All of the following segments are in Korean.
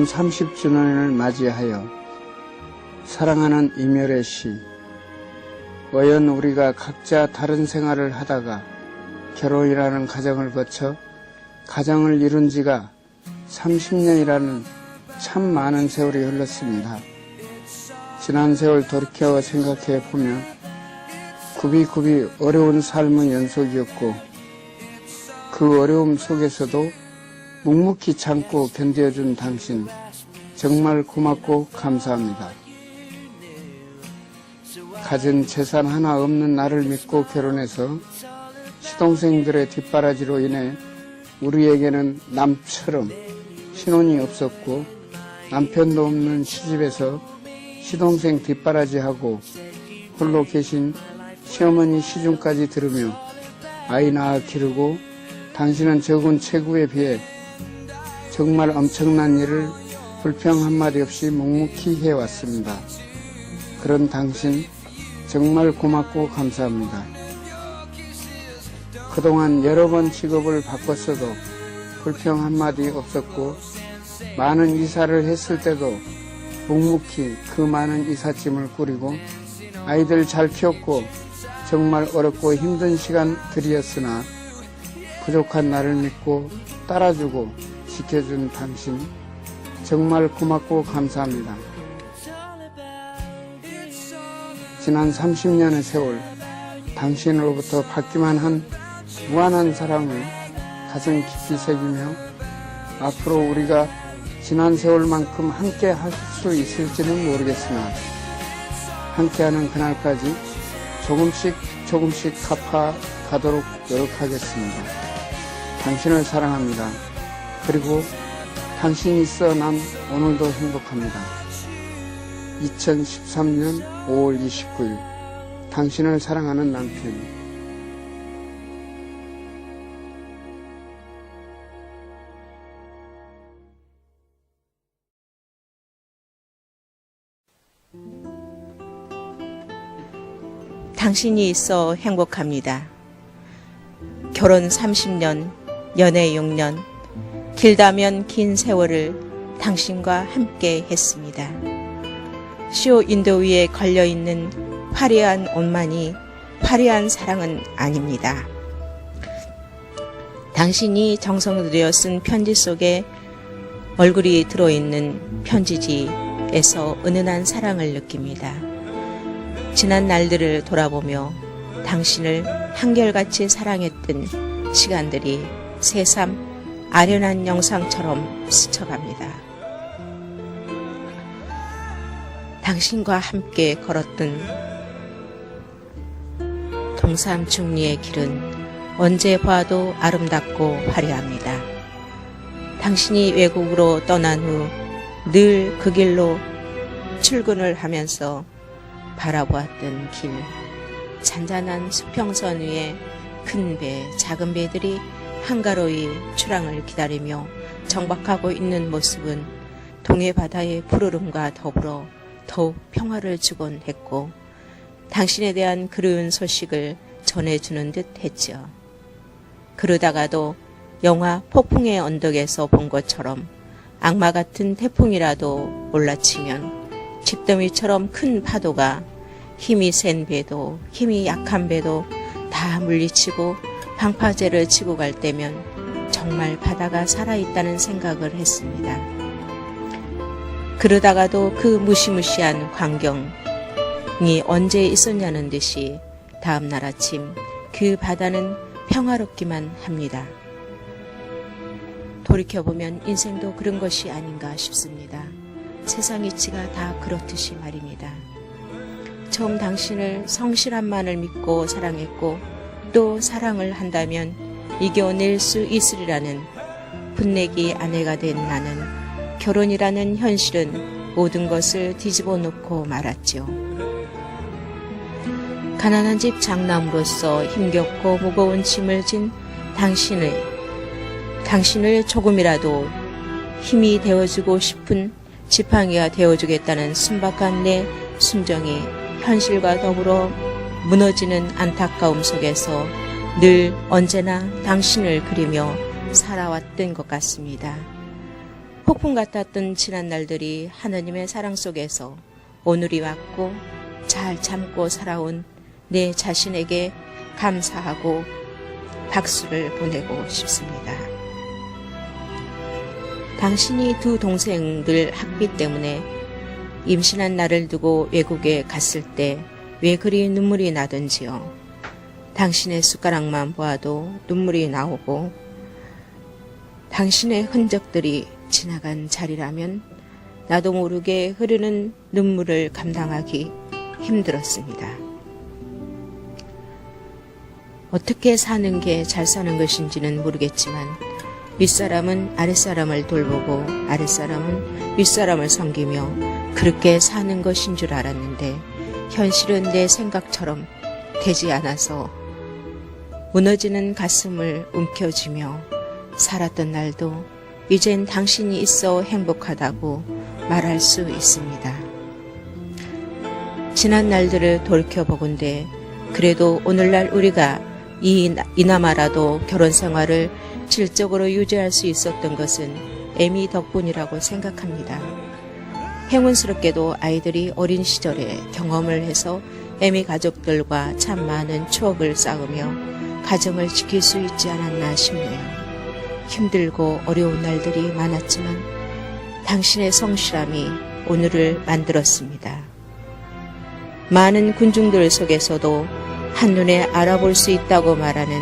결혼 30주년을 맞이하여 사랑하는 이멸의 시 어연 우리가 각자 다른 생활을 하다가 결혼이라는 가정을 거쳐 가정을 이룬 지가 30년이라는 참 많은 세월이 흘렀습니다. 지난 세월 돌이켜 생각해 보면 굽이굽이 어려운 삶의 연속이었고 그 어려움 속에서도 묵묵히 참고 견뎌준 당신 정말 고맙고 감사합니다. 가진 재산 하나 없는 나를 믿고 결혼해서 시동생들의 뒷바라지로 인해 우리에게는 남처럼 신혼이 없었고 남편도 없는 시집에서 시동생 뒷바라지하고 홀로 계신 시어머니 시중까지 들으며 아이 낳아 기르고 당신은 적은 체구에 비해 정말 엄청난 일을 불평 한마디 없이 묵묵히 해왔습니다. 그런 당신 정말 고맙고 감사합니다. 그동안 여러 번 직업을 바꿨어도 불평 한마디 없었고 많은 이사를 했을 때도 묵묵히 그 많은 이삿짐을 꾸리고 아이들 잘 키웠고 정말 어렵고 힘든 시간들이었으나 부족한 나를 믿고 따라주고 지켜준 당신 정말 고맙고 감사합니다. 지난 30년의 세월 당신으로부터 받기만 한 무한한 사랑을 가슴 깊이 새기며 앞으로 우리가 지난 세월만큼 함께 할 수 있을지는 모르겠으나 함께하는 그날까지 조금씩 조금씩 갚아 가도록 노력하겠습니다. 당신을 사랑합니다. 그리고 당신이 있어 난 오늘도 행복합니다. 2013년 5월 29일 당신을 사랑하는 남편 당신이 있어 행복합니다. 결혼 30년, 연애 6년, 길다면 긴 세월을 당신과 함께 했습니다. 쇼 인도 위에 걸려있는 화려한 옷만이 화려한 사랑은 아닙니다. 당신이 정성을 들여 쓴 편지 속에 얼굴이 들어있는 편지지에서 은은한 사랑을 느낍니다. 지난 날들을 돌아보며 당신을 한결같이 사랑했던 시간들이 새삼 아련한 영상처럼 스쳐갑니다. 당신과 함께 걸었던 동삼 중리의 길은 언제 봐도 아름답고 화려합니다. 당신이 외국으로 떠난 후 늘 그 길로 출근을 하면서 바라보았던 길, 잔잔한 수평선 위에 큰 배, 작은 배들이 한가로이 출항을 기다리며 정박하고 있는 모습은 동해 바다의 푸르름과 더불어 더욱 평화를 주곤 했고 당신에 대한 그리운 소식을 전해주는 듯 했죠. 그러다가도 영화 폭풍의 언덕에서 본 것처럼 악마 같은 태풍이라도 올라치면 집더미처럼 큰 파도가 힘이 센 배도 힘이 약한 배도 다 물리치고 방파제를 치고 갈 때면 정말 바다가 살아있다는 생각을 했습니다. 그러다가도 그 무시무시한 광경이 언제 있었냐는 듯이 다음날 아침 그 바다는 평화롭기만 합니다. 돌이켜보면 인생도 그런 것이 아닌가 싶습니다. 세상 이치가 다 그렇듯이 말입니다. 처음 당신을 성실함만을 믿고 사랑했고 또 사랑을 한다면 이겨낼 수 있으리라는 분내기 아내가 된 나는 결혼이라는 현실은 모든 것을 뒤집어 놓고 말았죠. 가난한 집 장남으로서 힘겹고 무거운 짐을 진 당신의 당신을 조금이라도 힘이 되어주고 싶은 지팡이가 되어주겠다는 순박한 내 순정이 현실과 더불어 무너지는 안타까움 속에서 늘 언제나 당신을 그리며 살아왔던 것 같습니다. 폭풍 같았던 지난 날들이 하느님의 사랑 속에서 오늘이 왔고 잘 참고 살아온 내 자신에게 감사하고 박수를 보내고 싶습니다. 당신이 두 동생들 학비 때문에 임신한 나를 두고 외국에 갔을 때 왜 그리 눈물이 나던지요. 당신의 숟가락만 보아도 눈물이 나오고 당신의 흔적들이 지나간 자리라면 나도 모르게 흐르는 눈물을 감당하기 힘들었습니다. 어떻게 사는 게 잘 사는 것인지는 모르겠지만 윗사람은 아랫사람을 돌보고 아랫사람은 윗사람을 섬기며 그렇게 사는 것인 줄 알았는데 현실은 내 생각처럼 되지 않아서 무너지는 가슴을 움켜쥐며 살았던 날도 이젠 당신이 있어 행복하다고 말할 수 있습니다. 지난 날들을 돌이켜보건대 그래도 오늘날 우리가 이, 이나마라도 결혼 생활을 질적으로 유지할 수 있었던 것은 애미 덕분이라고 생각합니다. 행운스럽게도 아이들이 어린 시절에 경험을 해서 애미 가족들과 참 많은 추억을 쌓으며 가정을 지킬 수 있지 않았나 싶네요. 힘들고 어려운 날들이 많았지만 당신의 성실함이 오늘을 만들었습니다. 많은 군중들 속에서도 한눈에 알아볼 수 있다고 말하는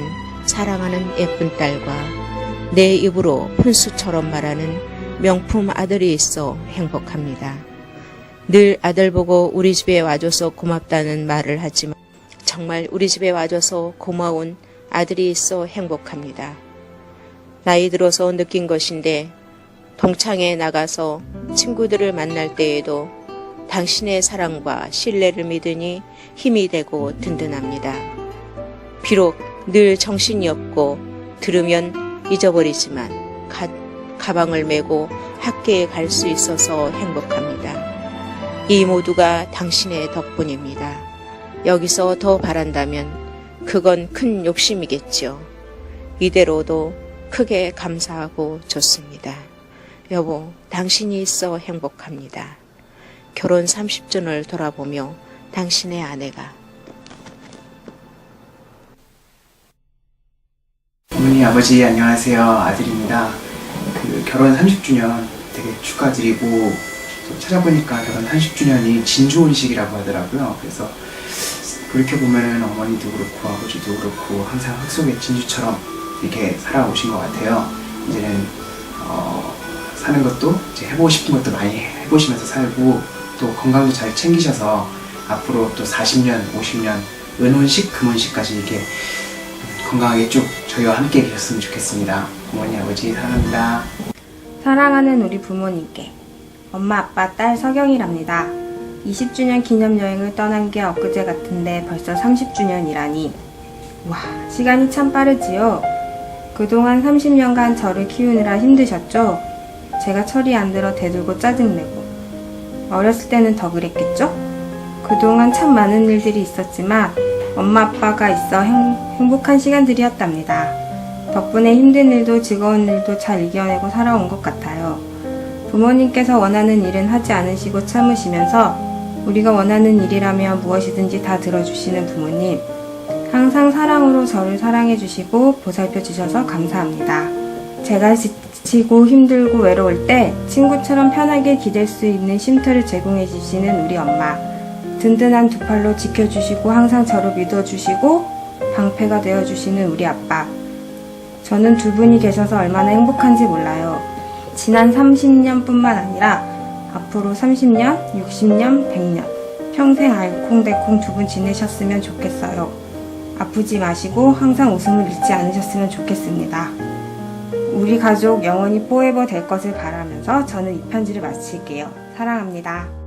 사랑하는 예쁜 딸과 내 입으로 푼수처럼 말하는 명품 아들이 있어 행복합니다. 늘 아들 보고 우리 집에 와줘서 고맙다는 말을 하지만 정말 우리 집에 와줘서 고마운 아들이 있어 행복합니다. 나이 들어서 느낀 것인데 동창에 나가서 친구들을 만날 때에도 당신의 사랑과 신뢰를 믿으니 힘이 되고 든든합니다. 비록 늘 정신이 없고 들으면 잊어버리지만 가, 가방을 메고 학교에 갈 수 있어서 행복합니다. 이 모두가 당신의 덕분입니다. 여기서 더 바란다면 그건 큰 욕심이겠죠. 이대로도 크게 감사하고 좋습니다. 여보, 당신이 있어 행복합니다. 결혼 30주년을 돌아보며 당신의 아내가 어머니 아버지 안녕하세요 아들입니다. 그 결혼 30주년 되게 축하드리고 또 찾아보니까 결혼 30주년이 진 좋은 시기라고 하더라고요. 그래서 돌이켜 보면은 어머니도 그렇고 아버지도 그렇고 항상 흙 속의 진주처럼 이렇게 살아오신 것 같아요. 이제는 어, 사는 것도 이제 해보고 싶은 것도 많이 해보시면서 살고 또 건강도 잘 챙기셔서 앞으로 또 40년, 50년 은혼식, 금혼식까지 이렇게 건강하게 쭉 저희와 함께 계셨으면 좋겠습니다. 어머니, 아버지 사랑합니다. 사랑하는 우리 부모님께 엄마, 아빠, 딸 서경이랍니다. 20주년 기념 여행을 떠난 게 엊그제 같은데 벌써 30주년이라니. 와, 시간이 참 빠르지요? 그동안 30년간 저를 키우느라 힘드셨죠? 제가 철이 안 들어 대들고 짜증내고. 어렸을 때는 더 그랬겠죠? 그동안 참 많은 일들이 있었지만 엄마 아빠가 있어 행, 행복한 시간들이었답니다. 덕분에 힘든 일도 즐거운 일도 잘 이겨내고 살아온 것 같아요. 부모님께서 원하는 일은 하지 않으시고 참으시면서 우리가 원하는 일이라면 무엇이든지 다 들어주시는 부모님. 항상 사랑으로 저를 사랑해주시고 보살펴 주셔서 감사합니다. 제가 지치고 힘들고 외로울 때 친구처럼 편하게 기댈 수 있는 쉼터를 제공해 주시는 우리 엄마. 든든한 두 팔로 지켜주시고 항상 저를 믿어주시고 방패가 되어주시는 우리 아빠. 저는 두 분이 계셔서 얼마나 행복한지 몰라요. 지난 30년뿐만 아니라 앞으로 30년, 60년, 100년 평생 알콩달콩 두 분 지내셨으면 좋겠어요. 아프지 마시고 항상 웃음을 잃지 않으셨으면 좋겠습니다. 우리 가족 영원히 포에버 될 것을 바라면서 저는 이 편지를 마칠게요. 사랑합니다.